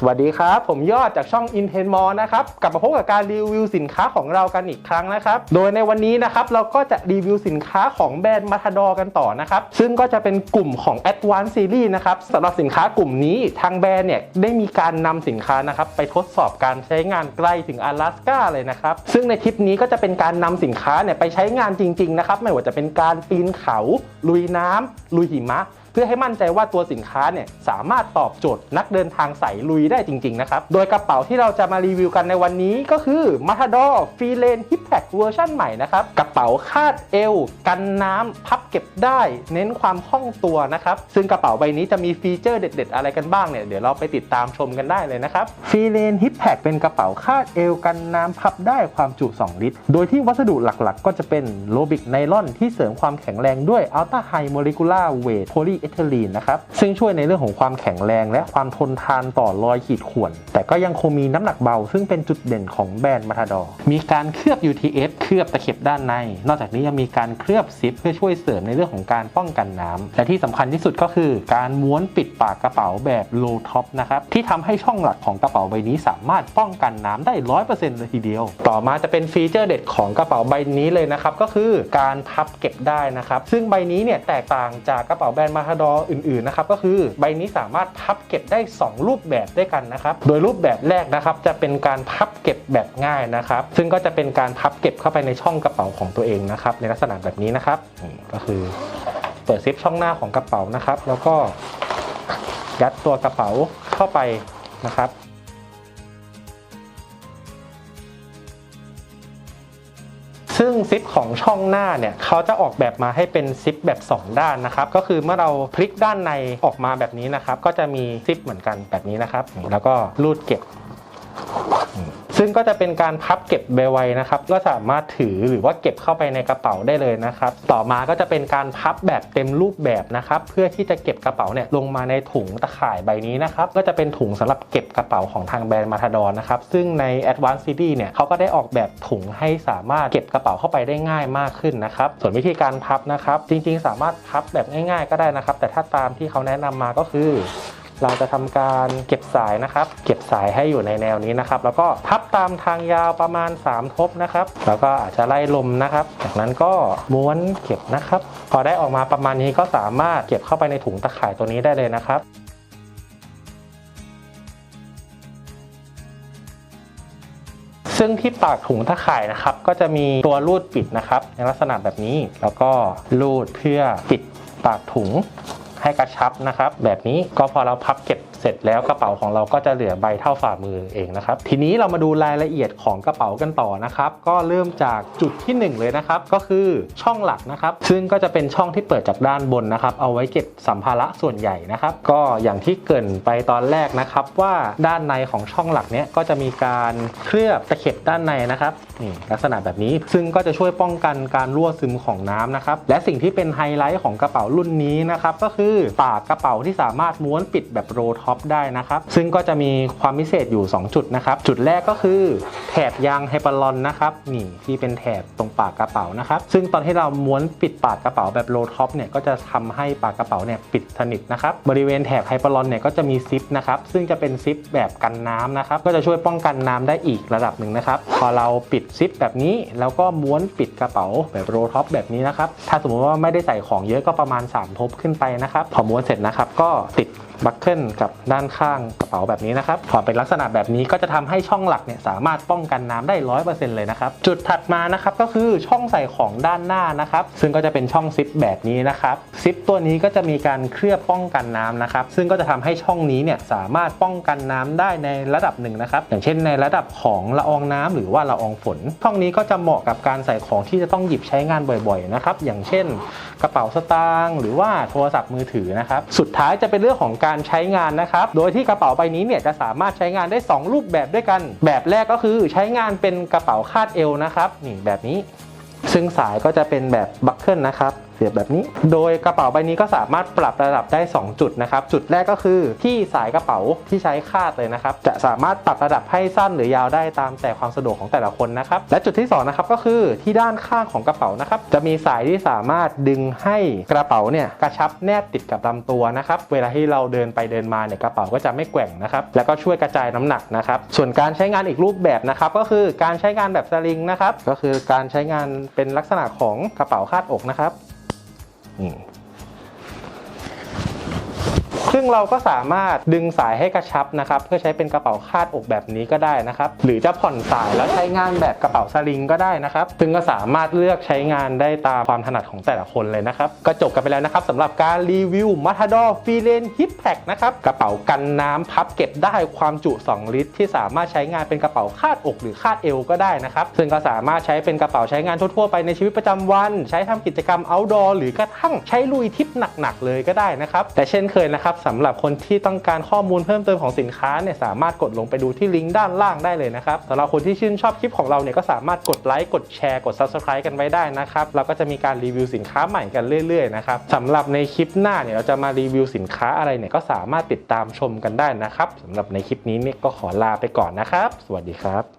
สวัสดีครับ ผมยอดจากช่อง i n t e n m o r นะครับ กลับมาพบกับการรีวิวสินค้าของเรากันอีกครั้งนะครับ โดยในวันนี้นะครับเราก็จะรีวิวสินค้าของแบรนด์ Matador กันต่อนะครับ ซึ่งก็จะเป็นกลุ่มของ Advanced Series นะครับสำหรับสินค้ากลุ่มนี้ทางแบรนด์เนี่ยได้มีการนำสินค้านะครับไปทดสอบการใช้งานไกลถึง阿拉斯กาเลยนะครับ ซึ่งในทริปนี้ก็จะเป็นการนำสินค้าเนี่ยไปใช้งานจริง ๆ นะครับ ไม่ว่าจะเป็นการปีนเขา ลุยน้ำลุยหิมะ เพื่อให้มั่นใจว่าตัวสินค้าเนี่ยสามารถตอบโจทย์นักเดินทางสายลุยได้จริงๆนะครับโดยกระเป๋าที่เราจะมารีวิวกันในวันนี้ก็คือ Matador f r e e l a n e Hip Pack เวอร์ชันใหม่นะครับกระเป๋าคาดเอว กันน้ำพับเก็บได้ เน้นความคล่องตัวนะครับซึ่งกระเป๋าใบนี้จะมีฟีเจอร์เด็ด ๆ อะไรกันบ้างเนี่ยเดี๋ยวเราไปติดตามชมกันได้เลยนะครับ f r e e l a n e Hip Pack เป็นกระเป๋าคาดเอวกันน้ำพับได้ความจุ 2 ลิตร โดยที่วัสดุหลักๆ ก็จะเป็นโลบิกไนลอนที่เสริมความแข็งแรงด้วย Ultra High Molecular Weight Polyethylene นะครับ ซึ่งช่วยในเรื่องของความแข็งแรงและความทนทานต่อรอยขีดข่วน แต่ก็ยังคงมีน้ำหนักเบา ซึ่งเป็นจุดเด่นของแบรนด์มาทาดอร์มีการเคลือบ UTF เคลือบตะเข็บด้านใน นอกจากนี้ยังมีการเคลือบซิปเพื่อช่วยเสริมในเรื่องของการป้องกันน้ำและที่สำคัญที่สุดก็คือ การม้วนปิดปากกระเป๋าแบบโลท็อปนะครับที่ทำให้ช่องหลักของกระเป๋าใบนี้สามารถป้องกันน้ำได้ 100%เลยทีเดียว ต่อมาจะเป็นฟีเจอร์เด็ดของกระเป๋าใบนี้เลยนะครับก็คือการพับเก็บได้นะครับซึ่งใบนี้เนี่ยแตกต่างจากกระเป๋าแบรนด์มาาดออื่นๆนะครับก็คือใบนี้สามารถพับเก็บได้ 2 รูปแบบด้วยกันนะครับ โดยรูปแบบแรกนะครับจะเป็นการพับเก็บแบบง่ายนะครับ ซึ่งก็จะเป็นการพับเก็บเข้าไปในช่องกระเป๋าของตัวเองนะครับ ในลักษณะแบบนี้นะครับก็คือเปิดซิปช่องหน้าของกระเป๋านะครับ แล้วก็ยัดตัวกระเป๋าเข้าไปนะครับ ซึ่งซิปของช่องหน้าเนี่ยเขาจะออกแบบมาให้เป็นซิปแบบ 2 ด้านนะครับ ก็คือเมื่อเราพลิกด้านในออกมาแบบนี้นะครับ ก็จะมีซิปเหมือนกันแบบนี้นะครับ แล้วก็รูดเก็บ ซึ่งก็จะเป็นการพับเก็บไวๆนะครับ ก็สามารถถือหรือว่าเก็บเข้าไปในกระเป๋าได้เลยนะครับ ต่อมาก็จะเป็นการพับแบบเต็มรูปแบบนะครับ เพื่อที่จะเก็บกระเป๋าเนี่ยลงมาในถุงตะข่ายใบนี้นะครับ ก็จะเป็นถุงสำหรับเก็บกระเป๋าของทางแบรนด์มาทาดอนนะครับ ซึ่งใน Advanced Series เนี่ยเขาก็ได้ออกแบบถุงให้สามารถเก็บกระเป๋าเข้าไปได้ง่ายมากขึ้นนะครับ ส่วนวิธีการพับนะครับ จริงๆ สามารถพับแบบง่าย ๆ ก็ได้นะครับ แต่ถ้าตามที่เขาแนะนำมาก็คือ เราจะทำการเก็บสายนะครับ เก็บสายให้อยู่ในแนวนี้นะครับ แล้วก็พับตามทางยาวประมาณ 3 ทบนะครับ แล้วก็อาจจะไล่ลมนะครับ จากนั้นก็ม้วนเก็บนะครับ พอได้ออกมาประมาณนี้ก็สามารถเก็บเข้าไปในถุงตะข่ายตัวนี้ได้เลยนะครับซึ่งที่ปากถุงตะข่ายนะครับ ก็จะมีตัวรูดปิดนะครับ ในลักษณะแบบนี้แล้วก็รูดเพื่อปิดปากถุง ให้กระชับนะครับ แบบนี้ก็พอเราพับเก็บ เสร็จแล้วกระเป๋าของเราก็จะเหลือใบเท่าฝ่ามือเองนะครับ ทีนี้เรามาดูรายละเอียดของกระเป๋ากันต่อนะครับ ก็เริ่มจากจุดที่ 1 เลยนะครับ ก็คือช่องหลักนะครับ ซึ่งก็จะเป็นช่องที่เปิดจากด้านบนนะครับ เอาไว้เก็บสัมภาระส่วนใหญ่นะครับ ก็อย่างที่เกินไปตอนแรกนะครับ ว่าด้านในของช่องหลักเนี้ยก็จะมีการเคลือบตะเข็บด้านในนะครับนี่ลักษณะแบบนี้ซึ่งก็จะช่วยป้องกันการรั่วซึมของน้ำนะครับและสิ่งที่เป็นไฮไลท์ของกระเป๋ารุ่นนี้นะครับก็คือปากกระเป๋าที่สามารถม้วนปิดแบบโรลท็อปได้นะครับ ซึ่งก็จะมีความพิเศษอยู่ 2 จุดนะครับ จุดแรกก็คือแถบยางไฮปาลอนนะครับนี่ที่เป็นแถบตรงปากกระเป๋านะครับ ซึ่งตอนที่เราม้วนปิดปากกระเป๋าแบบโรลท็อปเนี่ยก็จะทำให้ปากกระเป๋าเนี่ยปิดสนิทนะครับบริเวณแถบไฮปาลอนเนี่ยก็จะมีซิปนะครับซึ่งจะเป็นซิปแบบกันน้ำนะครับก็จะช่วยป้องกันน้ำได้อีกระดับหนึ่งนะครับพอเราปิดซิปแบบนี้แล้วก็ม้วนปิดกระเป๋าแบบโรลท็อปแบบนี้นะครับถ้าสมมติว่าไม่ได้ใส่ของเยอะก็ประมาณ 3 ทบขึ้นไปนะครับพอม้วนเสร็จนะครับก็ติดบัคเกิลกับด้านข้างกระเป๋าแบบนี้นะครับพอเป็นลักษณะแบบนี้ก็จะทำให้ช่องหลักเนี่ยสามารถป้องกันน้ำได้100%เปอร์เซ็นต์เลยนะครับ จุดถัดมานะครับก็คือช่องใส่ของด้านหน้านะครับ ซึ่งก็จะเป็นช่องซิปแบบนี้นะครับซิปตัวนี้ก็จะมีการเคลือบป้องกันน้ำนะครับ ซึ่งก็จะทำให้ช่องนี้เนี่ยสามารถป้องกันน้ำได้ในระดับหนึ่งนะครับ อย่างเช่นในระดับของละอองน้ำหรือว่าละอองฝนช่องนี้ก็จะเหมาะกับการใส่ของที่จะต้องหยิบใช้งานบ่อยๆนะครับอย่างเช่น กระเป๋าสตางค์หรือว่าโทรศัพท์มือถือนะครับสุดท้ายจะเป็นเรื่องของการใช้งานนะครับโดยที่กระเป๋าใบนี้เนี่ยจะสามารถใช้งานได้ 2 รูปแบบด้วยกัน แบบแรกก็คือใช้งานเป็นกระเป๋าคาดเอวนะครับนี่แบบนี้ ซึ่งสายก็จะเป็นแบบบัคเกิลนะครับ เสียบแบบนี้ โดยกระเป๋าใบนี้ก็สามารถปรับระดับได้ 2 จุดนะครับ จุดแรกก็คือที่สายกระเป๋าที่ใช้คาดเลยนะครับ จะสามารถปรับระดับให้สั้นหรือยาวได้ตามแต่ความสะดวกของแต่ละคนนะครับ และจุดที่สองนะครับก็คือที่ด้านข้างของกระเป๋านะครับ จะมีสายที่สามารถดึงให้กระเป๋าเนี่ยกระชับแนบติดกับลำตัวนะครับ เวลาที่เราเดินไปเดินมาเนี่ยกระเป๋าก็จะไม่แกว่งนะครับ แล้วก็ช่วยกระจายน้ำหนักนะครับ ส่วนการใช้งานอีกรูปแบบนะครับก็คือการใช้งานแบบสลิงนะครับ ก็คือการใช้งานเป็นลักษณะของกระเป๋าคาดอกนะครับ อืม ซึ่งเราก็สามารถดึงสายให้กระชับนะครับเพื่อใช้เป็นกระเป๋าคาดอกแบบนี้ก็ได้นะครับหรือจะผ่อนสายแล้วใช้งานแบบกระเป๋าสลิงก็ได้นะครับซึ่งก็สามารถเลือกใช้งานได้ตามความถนัดของแต่ละคนเลยนะครับก็จบกันไปแล้วนะครับสำหรับการรีวิว Matador f r e e l a n Hip Pack นะครับกระเป๋ากันน้ำพับเก็บได้ความจุ 2 ลิตร ที่สามารถใช้งานเป็นกระเป๋าคาดอกหรือคาดเอวก็ได้นะครับซึ่งก็สามารถใช้เป็นกระเป๋าใช้งานทั่วๆไปในชีวิตประจำวัน ใช้ทำกิจกรรม outdoor หรือกระทั่งใช้ลุยทริปหนักๆเลยก็ได้นะครับแต่เช่นเคยนะครับสำหรับคนที่ต้องการข้อมูลเพิ่มเติมของสินค้าเนี่ยสามารถกดลงไปดูที่ลิงก์ด้านล่างได้เลยนะครับสำหรับคนที่ชื่นชอบคลิปของเราเนี่ยก็สามารถกดไลค์กดแชร์กด subscribe กันไว้ได้นะครับเราก็จะมีการรีวิวสินค้าใหม่กันเรื่อยๆนะครับสำหรับในคลิปหน้าเนี่ยเราจะมารีวิวสินค้าอะไรเนี่ยก็สามารถติดตามชมกันได้นะครับสำหรับในคลิปนี้เนี่ยก็ขอลาไปก่อนนะครับ สวัสดีครับ